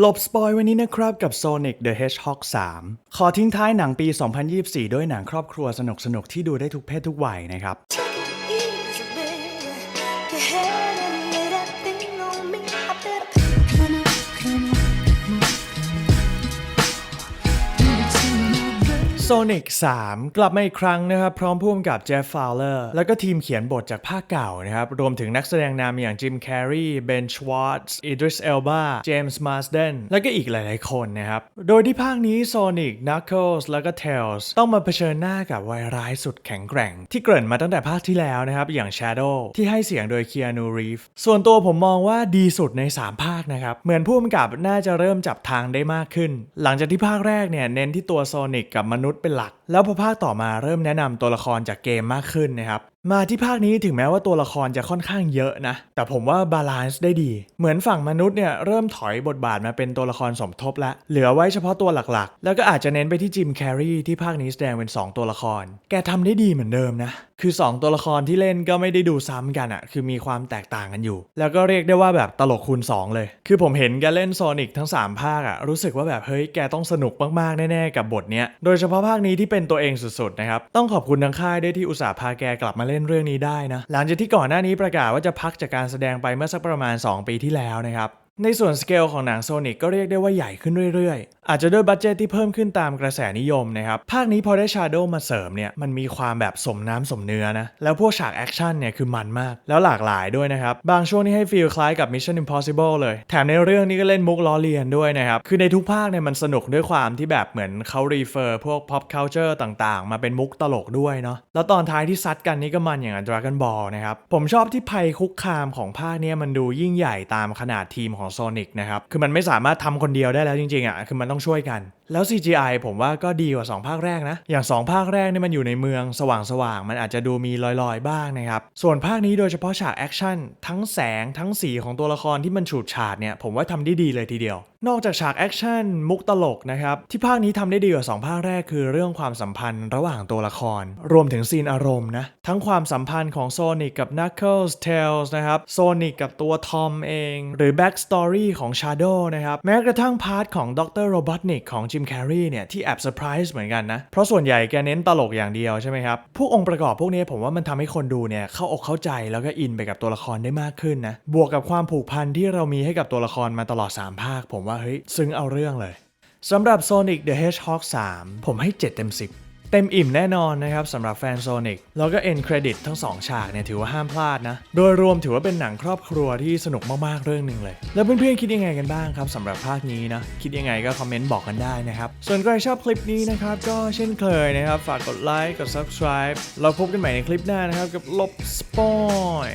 หลบสปอยวันนี้นะครับกับ Sonic the Hedgehog 3 ขอทิ้งท้ายหนังปี 2024 ด้วยหนังครอบครัวสนุกสนุกที่ดูได้ทุกเพศทุกวัยนะครับ Sonic 3 กลับมาอีกครั้งนะครับ พร้อมพ่วงกับเจฟฟาวเลอร์แล้วก็ทีมเขียนบทจากภาคเก่านะครับ รวมถึงนักแสดงนำอย่างจิมแคร์รีเบนชวอตส์อิดริสเอลบาเจมส์มาสเดนแล้วก็อีกหลาย ๆ คนนะครับ โดยที่ภาคนี้ Sonic Knuckles แล้วก็ Tails ต้องมาเผชิญหน้ากับวัยร้ายสุดแข็งแกร่ง ที่เกริ่นมาตั้งแต่ภาคที่แล้วนะครับ อย่าง Shadow ที่ให้เสียงโดย Keanu Reeves ส่วนตัวผมมองว่าดีสุดใน 3 ภาคนะครับ เหมือนผู้กำกับน่าจะเริ่มจับทางได้มากขึ้น หลังจากที่ภาคแรกเนี่ยเน้นที่ตัว Sonic กับมนุษย์เป็นหลัก แล้วพอภาคต่อมาเริ่มแนะนำตัวละครจากเกมมากขึ้นนะครับ มาที่ภาคนี้ถึงแม้ว่าตัวละครจะค่อนข้างเยอะนะ แต่ผมว่าบาลานซ์ได้ดี เหมือนฝั่งมนุษย์เนี่ยเริ่มถอยบทบาทมาเป็นตัวละครสมทบล้วเหลือไว้เฉพาะตัวหลักๆ แล้วก็อาจจะเน้นไปที่จิมแคร์รีที่ภาคนี้แสดงเป็น 2 ตัวละคร แกทำได้ดีเหมือนเดิมนะ คือ 2 ตัวละครที่เล่นก็ไม่ได้ดูซ้ำกันอะคือมีความแตกต่างกันอยู่ แล้วก็เรียกได้ว่าแบบตลกคูณ 2 เลย คือผมเห็นแกเล่นโซนิกทั้ง 3 ภาคอะรู้สึกว่าแบบเฮ้ยแกต้องสนุกมากๆแน่ๆกับบทเนี้ยโดยเฉพาะภาคนี้ที่เป็นตัวเองสุดๆนะครับต้องขอบคุณทางค่ายด้วยที่อุตส่าห์พาแกกลับมาเล่นเรื่องนี้ได้นะ หลังจากที่ก่อนหน้านี้ประกาศว่าจะพักจากการแสดงไปเมื่อสักประมาณ 2 ปีที่แล้วนะครับ ในส่วนสเกลของหนังโซนิกก็เรียกได้ว่าใหญ่ขึ้นเรื่อยๆ อาจจะด้วยบัตเจตที่เพิ่มขึ้นตามกระแสนิยมนะครับ ภาคนี้พอได้ชาโดมาเสริมเนี่ยมันมีความแบบสมน้ำสมเนื้อนะ แล้วพวกฉากแอคชั่นเนี่ยคือมันมาก แล้วหลากหลายด้วยนะครับ บางช่วงนี่ให้ฟีลคล้ายกับ Mission Impossible เลย แถมในเรื่องนี้ก็เล่นมุกล้อเลียนด้วยนะครับ คือในทุกภาคเนี่ยมันสนุกด้วยความที่แบบเหมือนเขารีเฟอร์พวก pop culture ต่างๆ มาเป็นมุกตลกด้วยเนาะแล้วตอนท้ายที่ซัดกันนี่ก็มันอย่าง Dragon Ball นะครับผมชอบที่ภัยคุกคามของภาคนี้มันดูยิ่งใหญ่ตามขนาดทีมของ Sonic นะครับ คือมันไม่สามารถทำคนเดียวได้แล้วจริงๆอะ คือมันต้องช่วยกันแล้ว CGI ผมว่าก็ดีกว่า 2 ภาคแรกนะ อย่าง 2 ภาคแรกเนี่ยมันอยู่ในเมืองสว่างๆ มันอาจจะดูมีลอยๆ บ้างนะครับ ส่วนภาคนี้โดยเฉพาะฉากแอคชั่นทั้งแสงทั้งสีของตัวละครที่มันฉูดฉาดเนี่ยผมว่าทำได้ดีเลยทีเดียว นอกจากฉากแอคชั่นมุกตลกนะครับ ที่ภาคนี้ทำได้ดีกว่า 2 ภาคแรกคือเรื่องความสัมพันธ์ระหว่างตัวละคร รวมถึงซีนอารมณ์นะทั้งความสัมพันธ์ของโซนิกกับ Knuckles Tails นะครับโซนิกกับตัวทอมเอง หรือ Back Story ของ Shadow นะครับแม้กระทั่งพาร์ทของดรโรบอทนิกของจิมแคร์รีเนี่ยที่แอบเซอร์ไพรส์เหมือนกันนะ เพราะส่วนใหญ่แกเน้นตลกอย่างเดียวใช่ไหมครับ พวกองค์ประกอบพวกนี้ผมว่ามันทำให้คนดูเนี่ยเข้าอกเข้าใจแล้วก็อินไปกับตัวละครได้มากขึ้นนะ บวกกับความผูกพันที่เรามีให้กับตัวละครมาตลอด 3 ภาค ผมว่าเฮ้ยซึ้งเอาเรื่องเลยสำหรับ Sonic the Hedgehog 3 ผมให้ 7 เต็ม 10 เต็มอิ่มแน่นอนนะครับสำหรับแฟน Sonic แล้วก็ end credit ทั้ง 2 ฉากเนี่ยถือว่าห้ามพลาดนะ โดยรวมถือว่าเป็นหนังครอบครัวที่สนุกมากๆเรื่องหนึ่งเลย แล้วเพื่อนๆคิดยังไงกันบ้างครับสำหรับภาคนี้นะ คิดยังไงก็คอมเมนต์บอกกันได้นะครับ ส่วนใครชอบคลิปนี้นะครับ ก็เช่นเคยนะครับ ฝากกดไลค์กด subscribe เราพบกันใหม่ในคลิปหน้านะครับกับลบสปอย